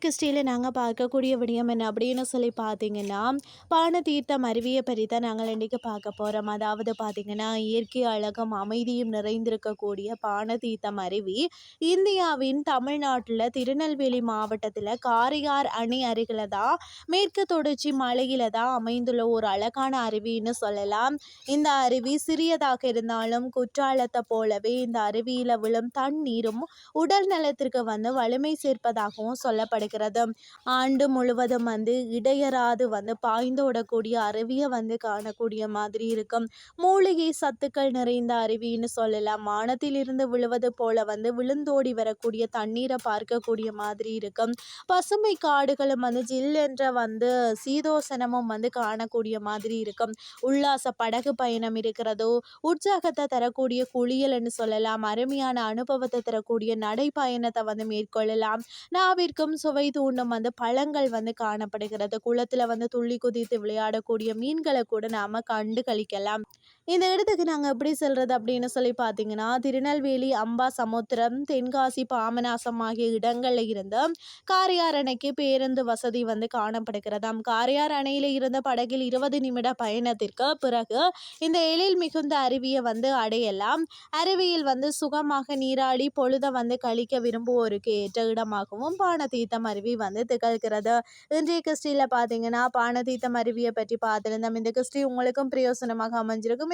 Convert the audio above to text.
கிறிஸ்டியில் நாங்கள் பார்க்கக்கூடிய விடயம் என்ன அப்படின்னு சொல்லி பார்த்தீங்கன்னா பானதீர்த்தம் அருவியை பற்றி தான் நாங்கள் இன்றைக்கி பார்க்க போகிறோம் அதாவது பார்த்தீங்கன்னா இயற்கை அழகும் அமைதியும் நிறைந்திருக்கக்கூடிய பானதீர்த்தம் அருவி இந்தியாவின் தமிழ்நாட்டில் திருநெல்வேலி மாவட்டத்தில் காரியார் அணை அருகில் தான் மேற்கு தொடர்ச்சி மலையில் தான் அமைந்துள்ள ஒரு அழகான அருவின்னு சொல்லலாம். இந்த அருவி சிறியதாக இருந்தாலும் குற்றாலத்தை போலவே இந்த அருவியில் விழும் தண்ணீரும் உடல் நலத்திற்கு வந்து வலிமை சேர்ப்பதாகவும் சொல்லப்படுகிறது. ஆண்டு முழுவதும் வந்து இடையராது வந்து பாய்ந்தோடக்கூடிய அருவியை வந்து காணக்கூடிய மாதிரி இருக்கும். மூலிகை சத்துக்கள் நிறைந்த அருவின்னு சொல்லலாம். வானத்திலிருந்து விழுவது போல வந்து விழுந்தோடி வரக்கூடிய தண்ணீரை பார்க்கக்கூடிய மாதிரி இருக்கும். பசுமை காடுகளும் வந்து ஜில் என்ற வந்து சீதோசனமும் வந்து காணக்கூடிய மாதிரி இருக்கும். உல்லாச படகு பயணம் இருக்கிறதோ உற்சாகத்தை தரக்கூடிய குளியல்னு சொல்லலாம். அருமையான அனுபவத்தை தரக்கூடிய நடைப்பயணத்தை வந்து மேற்கொள்ளலாம். நாவிற்கும் சுவை தூண்டும் வந்து பழங்கள் வந்து காணப்படுகிறது. குளத்தில் வந்து துள்ளி குதித்து விளையாடக்கூடிய மீன்களை கூட நாம் கண்டு கழிக்கலாம். இந்த இடத்துக்கு நாங்கள் எப்படி செல்கிறது அப்படின்னு சொல்லி பார்த்தீங்கன்னா திருநெல்வேலி அம்பா சமுத்திரம் தென்காசி பாமநாசம் ஆகிய இடங்களில் இருந்து காரியார் அணைக்கு பேருந்து வசதி வந்து காணப்படுகிறதாம் காரியார் அணையில் இருந்த படகில் இருபது நிமிட பயணத்திற்கு பிறகு இந்த எழில் மிகுந்த அருவியை வந்து அடையலாம். அருவியில் வந்து சுகமாக நீராடி பொழுதை வந்து கழிக்க விரும்புவோருக்கு ஏற்ற இடமாகவும் பானதீர்த்தம் அருவி வந்து திகழ்கிறது. இன்றைய கிறிஸ்டியில் பார்த்தீங்கன்னா பானதீர்த்தம் அருவியை பற்றி பார்த்துருந்தோம். இந்த கிறிஸ்டி உங்களுக்கும் பிரயோசனமாக அமைஞ்சிருக்கும்.